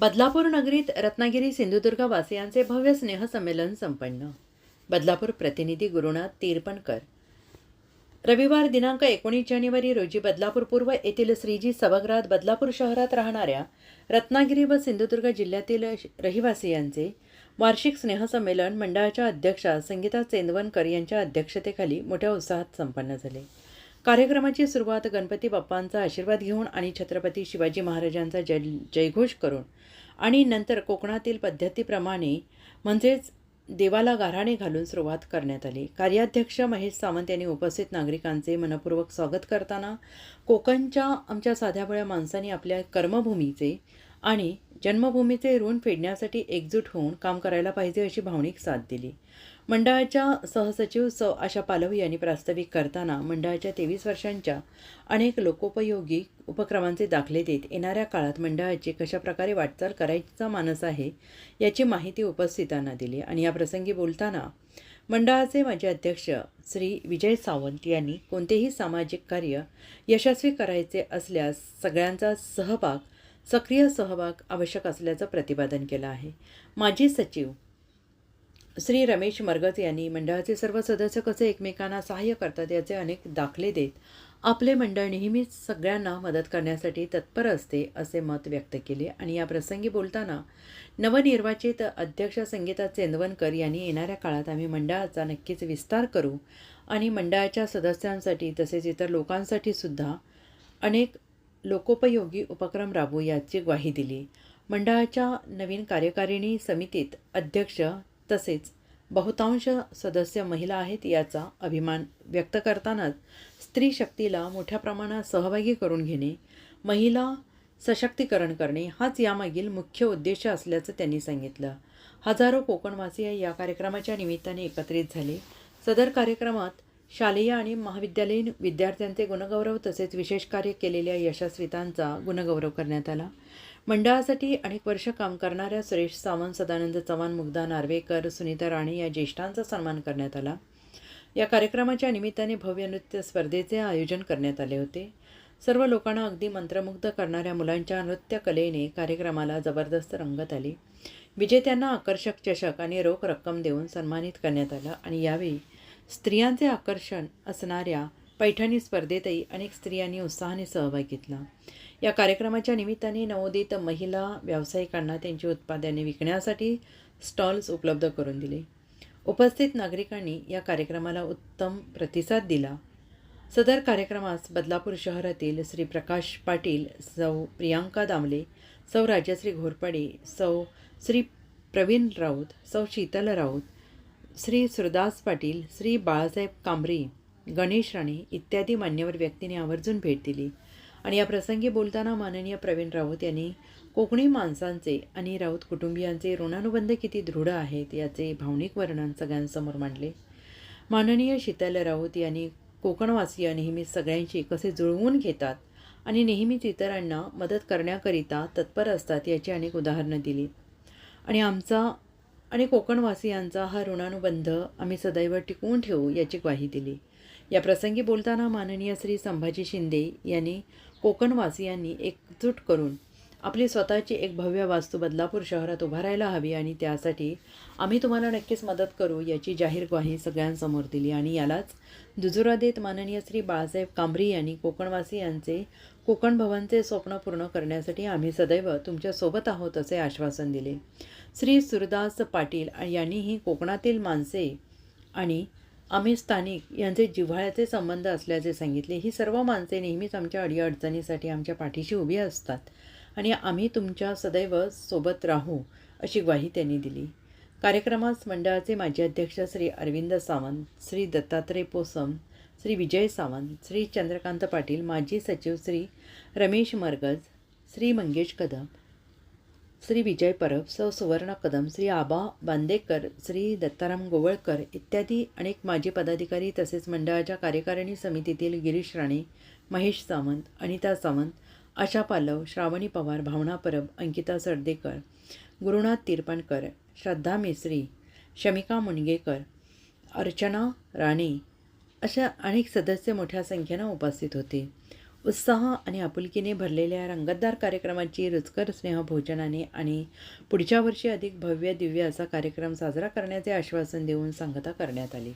बदलापूर नगरीत रत्नागिरी सिंधुदुर्ग वासियांचे भव्य स्नेहसंमेलन संपन्न. बदलापूर प्रतिनिधी गुरुनाथ तीरपणकर. रविवार दिनांक एकोणीस जानेवारी रोजी बदलापूर पूर्व येथील श्रीजी सभागृहात बदलापूर शहरात राहणाऱ्या रत्नागिरी व सिंधुदुर्ग जिल्ह्यातील रहिवासियांचे वार्षिक स्नेहसंमेलन मंडळाच्या अध्यक्षा संगीता चेंदवनकर यांच्या अध्यक्षतेखाली मोठ्या उत्साहात संपन्न झाले. कार्यक्रमाची सुरुवात गणपती बाप्पांचा आशीर्वाद घेऊन आणि छत्रपती शिवाजी महाराजांचा जय जयघोष करून आणि नंतर कोकणातील पद्धतीप्रमाणे म्हणजेच देवाला गाऱ्हाणे घालून सुरुवात करण्यात आली. कार्याध्यक्ष महेश सावंत यांनी उपस्थित नागरिकांचे मनपूर्वक स्वागत करताना कोकणच्या आमच्या साध्याभळ्या माणसांनी आपल्या कर्मभूमीचे आणि जन्मभूमीचे ऋण फेडण्यासाठी एकजूट होऊन काम करायला पाहिजे अशी भावनिक साथ दिली. मंडळाच्या सहसचिव सौ आशा पालव यांनी प्रास्ताविक करताना मंडळाच्या तेवीस वर्षांच्या अनेक लोकोपयोगी उपक्रमांचे दाखले देत येणाऱ्या काळात मंडळाची कशाप्रकारे वाटचाल करायचा मानस आहे याची माहिती उपस्थितांना दिली. आणि या प्रसंगी बोलताना मंडळाचे माजी अध्यक्ष श्री विजय सावंत यांनी कोणतेही सामाजिक कार्य यशस्वी करायचे असल्यास सगळ्यांचा सहभाग सक्रिय सहभाग आवश्यक असल्याचं प्रतिपादन केलं आहे. माजी सचिव श्री रमेश मरगत यांनी मंडळाचे सर्व सदस्य कसे एकमेकांना सहाय्य करतात याचे अनेक दाखले देत आपले मंडळ नेहमीच सगळ्यांना मदत करण्यासाठी तत्पर असते असे मत व्यक्त केले. आणि या प्रसंगी बोलताना नवनिर्वाचित अध्यक्ष संगीता चेंदवनकर यांनी येणाऱ्या काळात आम्ही मंडळाचा नक्कीच विस्तार करू आणि मंडळाच्या सदस्यांसाठी तसेच इतर लोकांसाठी सुद्धा अनेक लोकोपयोगी उपक्रम राबवू याची ग्वाही दिली. मंडळाच्या नवीन कार्यकारिणी समितीत अध्यक्ष तसेच बहुतांश सदस्य महिला आहेत याचा अभिमान व्यक्त करतानाच स्त्री शक्तीला मोठ्या प्रमाणात सहभागी करून घेणे महिला सशक्तीकरण करणे हाच यामागील मुख्य उद्देश असल्याचं त्यांनी सांगितलं. हजारो कोकणवासीय या कार्यक्रमाच्या निमित्ताने एकत्रित झाले. सदर कार्यक्रमात शालेय आणि महाविद्यालयीन विद्यार्थ्यांचे गुणगौरव तसेच विशेष कार्य केलेल्या यशस्वितांचा गुणगौरव करण्यात आला. मंडळासाठी अनेक वर्ष काम करणाऱ्या सुरेश सावंत सदानंद चव्हाण मुग्धा नार्वेकर सुनीता राणे या ज्येष्ठांचा सन्मान करण्यात आला. या कार्यक्रमाच्या निमित्ताने भव्य नृत्य स्पर्धेचे आयोजन करण्यात आले होते. सर्व लोकांना अगदी मंत्रमुग्ध करणाऱ्या मुलांच्या नृत्यकलेने कार्यक्रमाला जबरदस्त रंगत आली. विजेत्यांना आकर्षक चषक आणि रोख रक्कम देऊन सन्मानित करण्यात आलं आणि यावेळी स्त्रियांचे आकर्षण असणाऱ्या पैठणी स्पर्धेतही अनेक स्त्रियांनी उत्साहाने सहभाग घेतला. या कार्यक्रमाच्या निमित्ताने नवोदित महिला व्यावसायिकांना त्यांची उत्पादने विकण्यासाठी स्टॉल्स उपलब्ध करून दिले. उपस्थित नागरिकांनी या कार्यक्रमाला उत्तम प्रतिसाद दिला. सदर कार्यक्रमास बदलापूर शहरातील श्री प्रकाश पाटील सौ प्रियांका दामले सौ राजश्री घोरपडे सौ श्री प्रवीण राऊत सौ शीतल राऊत श्री सुरदास पाटील श्री बाळासाहेब कांबरी गणेश राणे इत्यादी मान्यवर व्यक्तींनी आवर्जून भेट दिली. आणि या प्रसंगी बोलताना माननीय प्रवीण राऊत यांनी कोकणी माणसांचे आणि राऊत कुटुंबियांचे ऋणानुबंध किती दृढ आहेत याचे भावनिक वर्णन सगळ्यांसमोर मांडले. माननीय शीतल राऊत यांनी कोकणवासीय नेहमी सगळ्यांशी कसे जुळवून घेतात आणि नेहमीच इतरांना मदत करण्याकरिता तत्पर असतात याची अनेक उदाहरणं दिली. आणि आमचा आणि कोकणवासियांचा हा ऋणानुबंध आम्ही सदैव टिकवून ठेवू याची ग्वाही दिली. या प्रसंगी बोलताना माननीय श्री संभाजी शिंदे यांनी कोकणवासियांनी एकजूट करून आपली स्वतःची एक भव्य वास्तू बदलापूर शहरात उभारायला हवी आणि त्यासाठी आम्ही तुम्हाला नक्कीच मदत करू याची जाहीर ग्वाही सगळ्यांसमोर दिली. आणि यालाच दुजुरा देत माननीय श्री बाळासाहेब कांबरी यांनी कोकणवासियांचे कोकण भवनचे स्वप्न पूर्ण करण्यासाठी आम्ही सदैव तुमच्यासोबत आहोत असे आश्वासन दिले. श्री सुरदास पाटील यांनीही कोकणातील माणसे आणि आम्ही स्थानिक यांचे जिव्हाळ्याचे संबंध असल्याचे सांगितले. ही सर्व माणसे नेहमीच आमच्या अडीअडचणीसाठी आमच्या पाठीशी उभी असतात आणि आम्ही तुमच्या सदैव सोबत राहू अशी ग्वाही त्यांनी दिली. कार्यक्रमास मंडळाचे माजी अध्यक्ष श्री अरविंद सावंत श्री दत्तात्रय पोसम श्री विजय सावंत श्री चंद्रकांत पाटील माजी सचिव श्री रमेश मरगज श्री मंगेश कदम श्री विजय परब सौ सुवर्ण कदम श्री आबा बांदेकर श्री दत्ताराम गोवळकर इत्यादी अनेक माजी पदाधिकारी तसेच मंडळाच्या कार्यकारिणी समितीतील गिरीश राणे महेश सावंत अनिता सावंत आशा पालव श्रावणी पवार भावना परब अंकिता सरदेकर गुरुनाथ तिरपणकर श्रद्धा मेसरी शमिका मुणगेकर अर्चना राणे अशा अनेक सदस्य मोठ्या संख्येनं उपस्थित होते. उत्साह आणि आपुलकीने भरलेल्या रंगतदार कार्यक्रमाची रुचकर स्नेह भोजनाने आणि पुढच्या वर्षी अधिक भव्य दिव्य असा कार्यक्रम साजरा करण्याचे आश्वासन देऊन सांगता करण्यात आली.